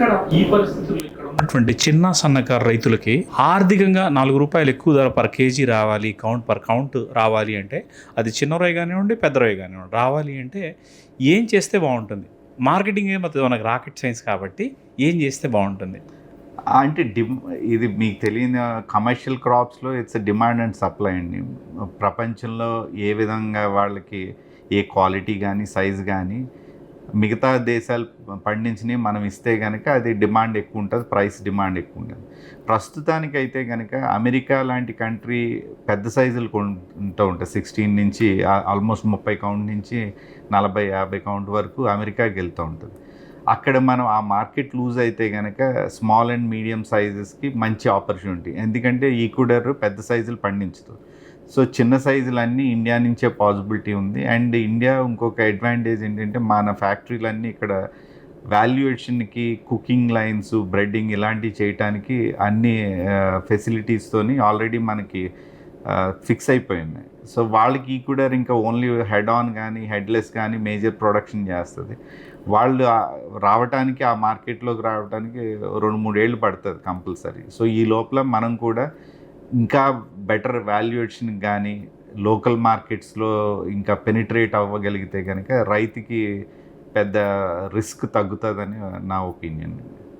ఇక్కడ ఈ పరిస్థితుల్లో ఇక్కడ ఉన్నటువంటి చిన్న సన్నకారు రైతులకి ఆర్థికంగా నాలుగు రూపాయలు ఎక్కువ ధర పర్ కేజీ రావాలి కౌంట్ పర్ కౌంట్ రావాలి అంటే అది చిన్న రొయ్య కానివ్వండి పెద్ద రొయ్య కానివ్వండి. రావాలి అంటే ఏం చేస్తే బాగుంటుంది? మార్కెటింగ్ ఏమో మనకు రాకెట్ సైన్స్ కాబట్టి ఏం చేస్తే బాగుంటుంది? అంటే డిమ్ ఇది మీకు తెలియని కమర్షియల్ క్రాప్స్లో ఇట్స్ డిమాండ్ అండ్ సప్లై అండి. ప్రపంచంలో ఏ విధంగా వాళ్ళకి ఏ క్వాలిటీ కానీ సైజ్ కానీ మిగతా దేశాలు పండించినవి మనం ఇస్తే కనుక అది డిమాండ్ ఎక్కువ ఉంటుంది ప్రైస్ డిమాండ్ ఎక్కువ ఉంటుంది. ప్రస్తుతానికైతే కనుక అమెరికా లాంటి కంట్రీ పెద్ద సైజులు కొంటూ ఉంటాయి. సిక్స్టీన్ నుంచి ఆల్మోస్ట్ ముప్పై కౌంట్ నుంచి నలభై యాభై కౌంట్ వరకు అమెరికాకి వెళ్తూ ఉంటుంది. అక్కడ మనం ఆ మార్కెట్ లూజ్ అయితే కనుక స్మాల్ అండ్ మీడియం సైజెస్కి మంచి ఆపర్చునిటీ. ఎందుకంటే ఈక్వడర్ పెద్ద సైజులు పండించదు సో చిన్న సైజులన్నీ ఇండియా నుంచే పాసిబిలిటీ ఉంది. అండ్ ఇండియా ఇంకొక అడ్వాంటేజ్ ఏంటంటే మన ఫ్యాక్టరీలన్నీ ఇక్కడ వాల్యుయేషన్కి కుకింగ్ లైన్స్ బ్రెడ్డింగ్ ఇలాంటివి చేయటానికి అన్ని ఫెసిలిటీస్తోని ఆల్రెడీ మనకి ఫిక్స్ అయిపోయి ఉన్నాయి సో వాళ్ళకి కూడా ఇంకా ఓన్లీ హెడ్ ఆన్ కానీ హెడ్లెస్ కానీ మేజర్ ప్రొడక్షన్ చేస్తుంది. వాళ్ళు రావడానికి రావటానికి ఆ మార్కెట్లోకి రావడానికి రెండు మూడేళ్ళు పడుతుంది కంపల్సరీ. సో ఈ లోపల మనం కూడా ఇంకా బెటర్ వాల్యుయేషన్ కానీ లోకల్ మార్కెట్స్లో ఇంకా పెనిట్రేట్ అవ్వగలిగితే కనుక రైతుకి పెద్ద రిస్క్ తగ్గుతుందని నా ఒపీనియన్